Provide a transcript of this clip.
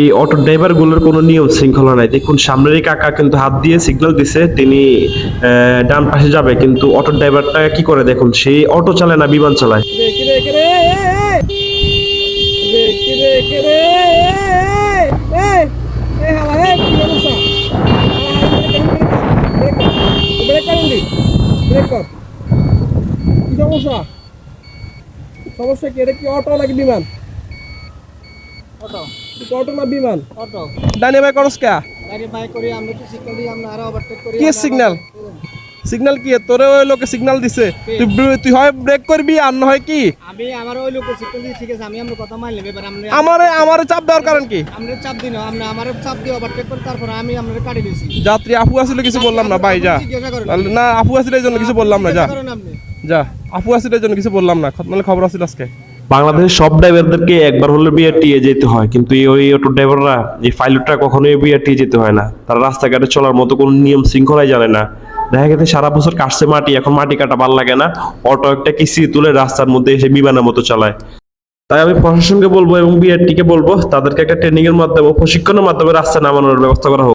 এই অটো ড্রাইভারগুলোর কোনো নিয়ম শৃঙ্খলা নাই। দেখুন সামনের কাকা কিন্তু হাত দিয়ে সিগন্যাল দিছে, তিনি ডান পাশে যাবে, কিন্তু অটো ড্রাইভারটা কি করে দেখুন? সেই অটো চালায় না, বিমান চালায়। সমস্যা কি? এটা কি অটো নাকি বিমান? অটো। এটা অটো না বিমান? অটো। ডানে ভাই করস কে? গাড়ি বাই করি আমরা তো সিগন্যাল দিই আমরা আরও ওভারটেক করি কি আমরা সিগন্যাল কি? তোরে ওই লোকে সিগন্যাল দিছে। তুই তুই হয় ব্রেক করবি আর না হয় কি? আমি আমার ওই লোকের সিগন্যাল দিই ঠিক আছে আমি আমরা কথা মানলাম এবার আমরা আমারে আমারে চাপ দেওয়ার কারণ কি? আমরা চাপ দিই না আমরা আমার চাপ দিয়ে ওভারটেক করে তারপর আমি আমরা কাটি দিয়েছি যাত্রী আপু আসলে কিছু বললাম না ভাই যা। না আপু আসলে কিছু বললাম না যা। যা আপু আসলে এই জন্য কিছু বললাম না মানে খবর আসলে আজকে। বাংলাদেশের সব ড্রাইভারদেরকে একবার হলে বিআরটিএ যেতে হয়। কিন্তু এই অটো ড্রাইভাররা এই পাইলটরা কখনোই বিআরটিএ যেতে হয় না। তারা রাস্তাঘাটে চলার মতো কোনো নিয়ম শৃঙ্খলাই জানে না। দেখা গেছে সারা বছর কাটছে মাটি, এখন মাটি কাটা ভালো লাগে না। অটো একটা কিস্তি তুলে রাস্তার মধ্যে এসে বিমানের মতো চালায়। তাই আমি প্রশাসনকে বলব এবং বিআরটি কে বলব, তাদেরকে একটা ট্রেনিং এর মাধ্যমে, প্রশিক্ষণের মাধ্যমে রাস্তা নামানোর ব্যবস্থা করা হোক।